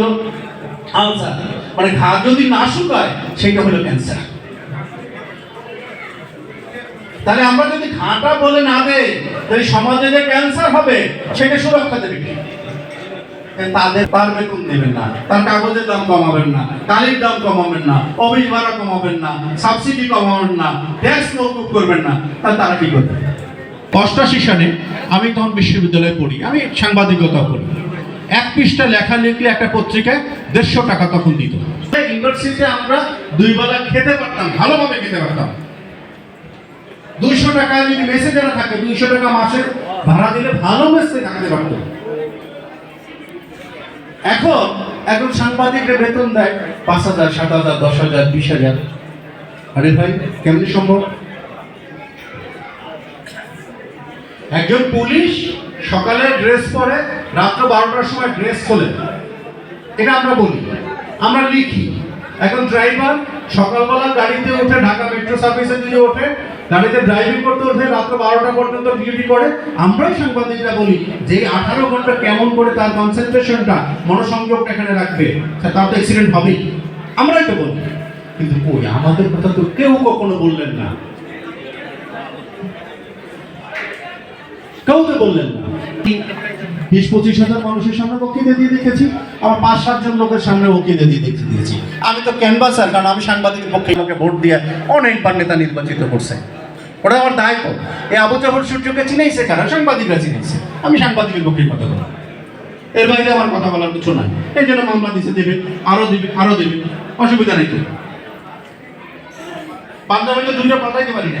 তো আলসার। মানে ঘা যদি না শুকায়, সেটা হলো ক্যান্সার তাহলে আমরা যদি ঘাটা বলে না তাহলে সমাজে যে ক্যান্সার হবে, সেটা সুরক্ষা দেবে তাদের তার বেতন দেবেন না, তার কাগজের দাম কমাবেন না কালির দাম কমাবেন না, অফিস ভাড়া কমাবেন না সাবসিডি কমাবেন না ট্যাক্স মৌকুব করবেন না, তাহলে তারা কি করবে? অষ্টাশি আমি তখন বিশ্ববিদ্যালয়ে পড়ি, আমি সাংবাদিকতা করি এক পৃষ্ঠা লেখা লিখলে একটা পত্রিকায় দেড়শো টাকা তখন দিত। ইউনিভার্সিটিতে আমরা দুই বেলা খেতে পারতাম, ভালোভাবে খেতে পারতাম। দুইশো টাকা যদি মেসে যারা থাকে, দুইশো টাকা মাসে ভাড়া দিলে ভালো মেসে থাকতে পারতো। এখন এখন সাংবাদিকরা বেতন দেয় পাঁচ হাজার, সাত হাজার, দশ হাজার, বিশ হাজার। আরে ভাই, কেমনি সম্ভব? একজন পুলিশ সকালে ড্রেস পরে, রাত্র বারোটার সময় ড্রেস খোলে। এটা আমরা বলি। আমরা লিখি। এখন ড্রাইভার সকালবেলা গাড়িতে উঠে ঢাকা মেট্রো সার্ভিসে যদি ওঠে, গাড়িতে ড্রাইভিং করতে ওঠে রাত্র বারোটা পর্যন্ত ডিউটি করে, আমরাই সাংবাদিকরা বলি যে আঠারো ঘণ্টা কেমন করে তার কনসেন্ট্রেশনটা মনোসংযোগটা এখানে রাখবে। তার তো অ্যাক্সিডেন্ট হবেই। আমরাই তো বলি। কিন্তু কই, আমাদের কথা তো কেউ কখনো বললেন না। কেউ তো বললেন না। বিশ পঁচিশ হাজার মানুষের সামনে বক্তৃতা দিয়ে দেখেছি আমার পাঁচ সাতজন লোকের সামনে বক্তৃতা দিয়ে দেখতে দিয়েছি। আমি তো ক্যানভাসার কারণ আমি সাংবাদিকের পক্ষে আমাকে ভোট দিয়ে অনেকবার নেতা নির্বাচিত করছে। ওটা আমার দায়িত্ব এই আবু জাফর সূর্যকে চিনেইছে কারণ সাংবাদিকরা চিনেছে আমি সাংবাদিকের পক্ষে কথা বলি এর বাইরে আমার কথা বলার কিছু নাই। এই জন্য মামলা দিছে দেবে, আরও দিবে, আরও দেবে। অসুবিধা নেই তো। পাঞ্জাবিতে দুইটা পাল্টাইতে পারি না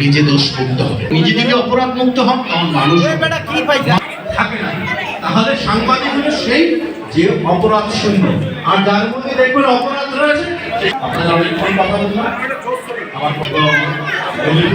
নিজে দোষ মুক্ত হবে। নিজে যদি অপরাধ মুক্ত হন তখন মানুষ থাকে না। তাহলে সাংবাদিক হলো সেই যে অপরাধ শূন্য। আর যার মধ্যে দেখবেন অপরাধ রয়েছে। আপনারা অনেকক্ষণ কথা বললাম আমার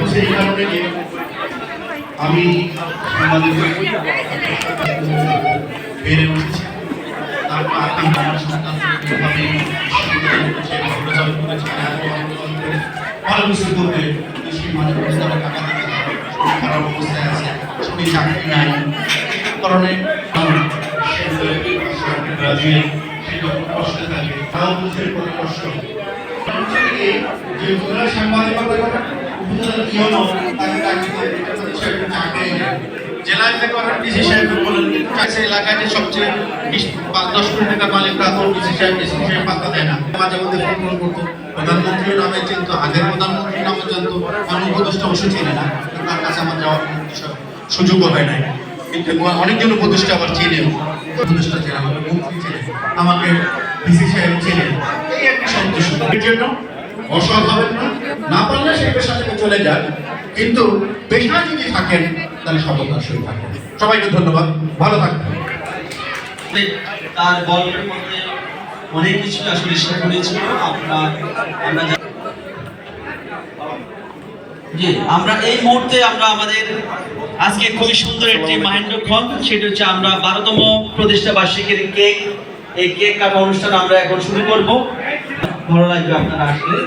হচ্ছে এই কারণে যে আমি সাংবাদিক বেড়ে উঠেছি। তারপর আপনি আমার সন্তান করেছে, আন্দোলন ভালো কিছু করবে। দেশের মানুষের তারা টাকা দিতে হবে খারাপ অবস্থায় আছে সবই চাকরি নাই কারণে কষ্ট যে সাংবাদিকতা। জেলায় থেকে অনেক ডিসি সাহেব বলেন কাছে এলাকায় সবচেয়ে পাঁচ দশ কোটি টাকা মালিক রাখো ডিসি সাহেব পাত্তা দেয় না। মাঝে মধ্যে ফোন ফোন করতো। প্রধানমন্ত্রীর নামে চিনতো, আগের প্রধানমন্ত্রীর নামে জানতো আমার উপদেষ্টা অবশ্য চিনে না তার কাছে আমার যাওয়ার সুযোগও হয় নাই। কিন্তু অনেকজন উপদেষ্টা আবার চিনে উপদেষ্টা চেনে আমাকে মন্ত্রী চেনে আমাকে ডিসি সাহেব চেনে এই একটা সন্তুষ্ট এর জন্য অসৎ হবেন না। না পারলে সেই পেশা থেকে চলে যান। কিন্তু পেশায় যদি থাকেন তাহলে সফলতার সহিত থাকবেন সবাইকে ধন্যবাদ। ভালো থাকবেন। তার গল্পের মধ্যে অনেক কিছু আসলে শেখা আমরা আমরা এই মুহূর্তে আমরা আমাদের আজকে খুবই সুন্দর একটি মাহেন্দ্রক্ষণ সেটা হচ্ছে আমরা বারোতম প্রতিষ্ঠা বার্ষিকীর কেক। এই কেক কাটা অনুষ্ঠান আমরা এখন শুরু করব। ভালো লাগবে আপনারা আসলে।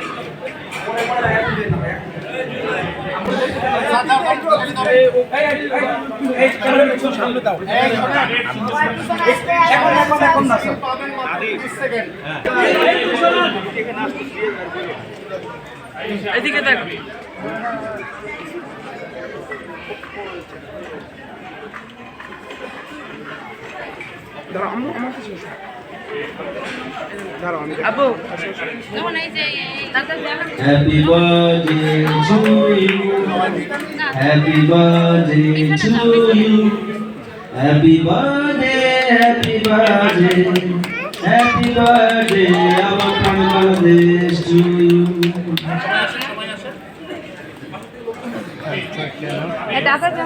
এদিকে দেখ যেমন এই যে যেমন happy birthday to you happy birthday to you happy birthday happy birthday happy birthday আমার বাংলাদেশ টু ইউ দাদা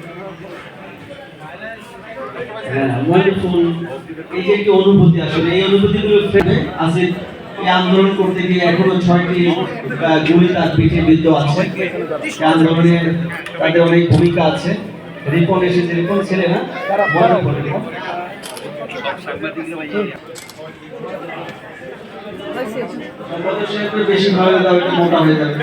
ওয়ান্ডারফুল এই যে একটা অনুভূতি আসলে আন্দোলন করতে গিয়ে এখনও ছয়টি গুলি তার পিঠে বিদ্ধ আছে। আন্দোলনে তাদের অনেক ভূমিকা আছে। রিপন এসেছে, রিপন ছেলে না? বেশি ভালো মোটা হয়ে যাবে।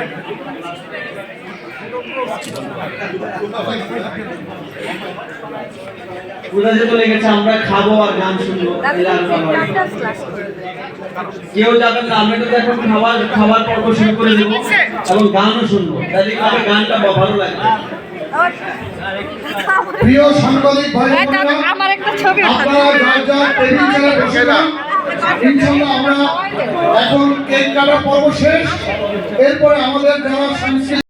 ওরা যেহেতু লেগেছে আমরা খাব আর গান শুনব। কেউ যাবেন না আমরা কিন্তু এখন খাবার খাবার পর্ব শুরু করে দেবো এবং গানও শুনব। তাহলে কিন্তু গানটা ভালো লাগবে। প্রিয় সাংবাদিক ভাই আমার একটা ছবি আপনারা যার যার টেবিল চেয়ারে বসে যান ইনশাল্লাহ আমরা এখন কেক কাটা পর্ব শেষ। এরপরে আমাদের যারা সাংস্কৃতিক